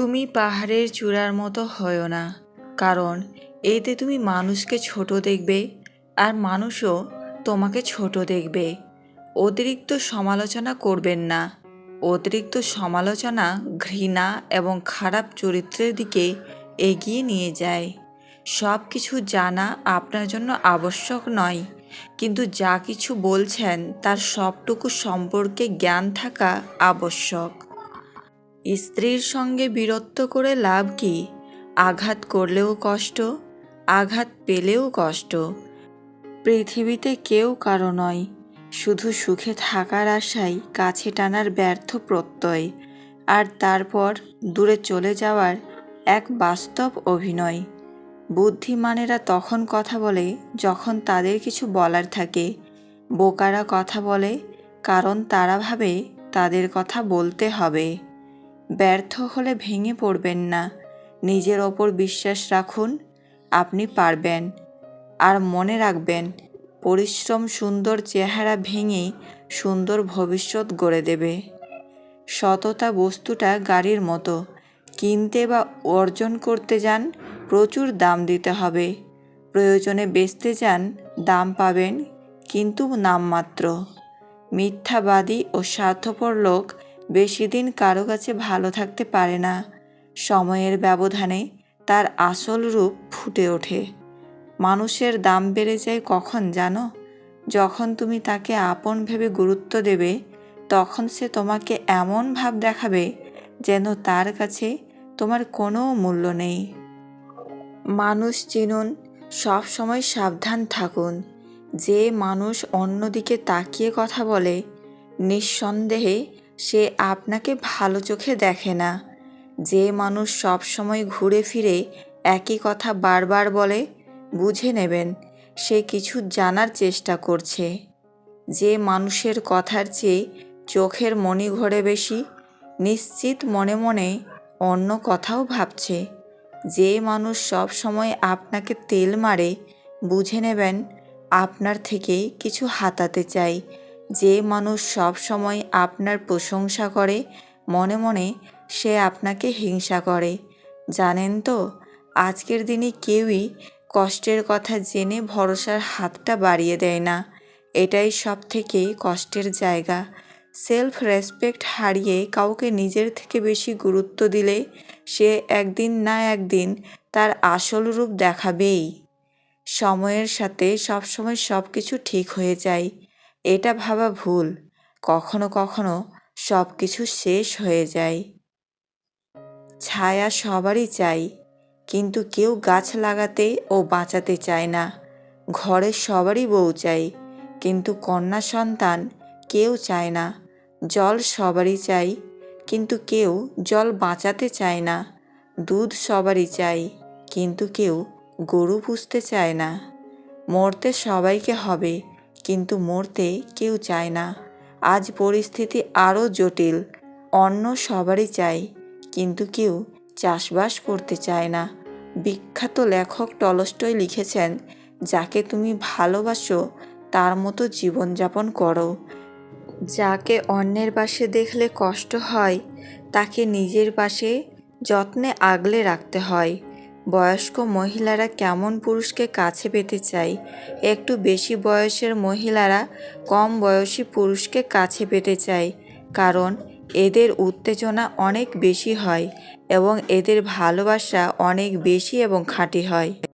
তুমি পাহাড়ের চূড়ার মতো হও না। কারণ এতে তুমি মানুষকে ছোট দেখবে আর মানুষও তোমাকে ছোট দেখবে। অতিরিক্ত সমালোচনা করবেন না। অতিরিক্ত সমালোচনা ঘৃণা এবং খারাপ চরিত্রের দিকে এগিয়ে নিয়ে যায়। সব কিছু জানা আপনার জন্য আবশ্যক নয়, কিন্তু যা কিছু বলছেন তার সবটুকু সম্পর্কে জ্ঞান থাকা আবশ্যক। স্ত্রীর সঙ্গে বীরত্ব করে লাভ কি? আঘাত করলেও কষ্ট, আঘাত পেলেও কষ্ট। পৃথিবীতে কেউ কারও নয়, শুধু সুখে থাকার আশায় কাছে টানার ব্যর্থ প্রত্যয়। আর তারপর দূরে চলে যাওয়ার এক বাস্তব অভিনয়। বুদ্ধিমানেরা তখন কথা বলে যখন তাদের কিছু বলার থাকে। বোকারা কথা বলে, কারণ তারা ভাবে তাদের কথা বলতে হবে। ব্যর্থ হলে ভেঙে পড়বেন না। নিজের ওপর বিশ্বাস রাখুন, আপনি পারবেন। আর মনে রাখবেন, পরিশ্রম সুন্দর চেহারা ভেঙে সুন্দর ভবিষ্যৎ গড়ে দেবে। সততা বস্তুটা গাড়ির মতো। কিনতে বা অর্জন করতে যান, প্রচুর দাম দিতে হবে। প্রয়োজনে বেচতে যান, দাম পাবেন, কিন্তু নামমাত্র। মিথ্যাবাদী ও স্বার্থপর লোক বেশি দিন কারও কাছে ভালো থাকতে পারে না। সময়ের ব্যবধানে তার আসল রূপ ফুটে ওঠে। মানুষের দাম বেড়ে যায় কখন জানো? যখন তুমি তাকে আপন ভেবে গুরুত্ব দেবে, তখন সে তোমাকে এমন ভাব দেখাবে যেন তার কাছে তোমার কোনো মূল্য নেই। মানুষ চিনুন, সব সময় সাবধান থাকুন। যে মানুষ অন্যদিকে তাকিয়ে কথা বলে, নিঃসন্দেহে সে আপনাকে ভালো চোখে দেখে না। যে মানুষ সব সময় ঘুরে ফিরে একই কথা বারবার বলে, বুঝে নেবেন, সে কিছু জানার চেষ্টা করছে। যে মানুষের কথার চেয়ে চোখের মনি ঘরে বেশি, নিশ্চিত মনে মনে অন্য কথাও ভাবছে। যে মানুষ সব সময় আপনাকে তেল মারে, বুঝে নেবেন, আপনার থেকে কিছু হাতাতে চাই। যে মানুষ সব সময় আপনার প্রশংসা করে, মনে মনে সে আপনাকে হিংসা করে। জানেন তো, আজকের দিনে কেউই কষ্টের কথা জেনে ভরসার হাতটা বাড়িয়ে দেয় না। এটাই সব থেকে কষ্টের জায়গা। সেলফ রেসপেক্ট হারিয়ে কাউকে নিজের থেকে বেশি গুরুত্ব দিলে সে একদিন না একদিন তার আসল রূপ দেখাবেই। সময়ের সাথে সবসময় সব কিছু ঠিক হয়ে যায়। এটা ভাবা ভুল। কখনো কখনো সব কিছু শেষ হয়ে যায়। ছায়া সবারই চাই, কিন্তু কেউ গাছ লাগাতে ও বাঁচাতে চায় না। ঘরে সবারই বউ চাই, কিন্তু কন্যা সন্তান কেউ চায় না। জল সবারই চাই, কিন্তু কেউ জল বাঁচাতে চায় না। দুধ সবারই চাই, কিন্তু কেউ গরু পুষতে চায় না। মরতে সবাইকে হবে কিন্তু মরতে কেউ চায় না। আজ পরিস্থিতি আরও জটিল। অন্য সবারই চাই, কিন্তু কেউ চাষবাস করতে চায় না। বিখ্যাত লেখক টলস্টয় লিখেছেন, যাকে তুমি ভালোবাসো, তার মতো জীবনযাপন করো। যাকে অন্যের পাশে দেখলে কষ্ট হয়, তাকে নিজের পাশে যত্নে আগলে রাখতে হয়। বয়স্ক মহিলারা কেমন পুরুষকে কাছে পেতে চায়? একটু বেশি বয়সের মহিলারা কম বয়সী পুরুষকে কাছে পেতে চায়, কারণ এদের উত্তেজনা অনেক বেশি হয় এবং এদের ভালোবাসা অনেক বেশি এবং খাঁটি হয়।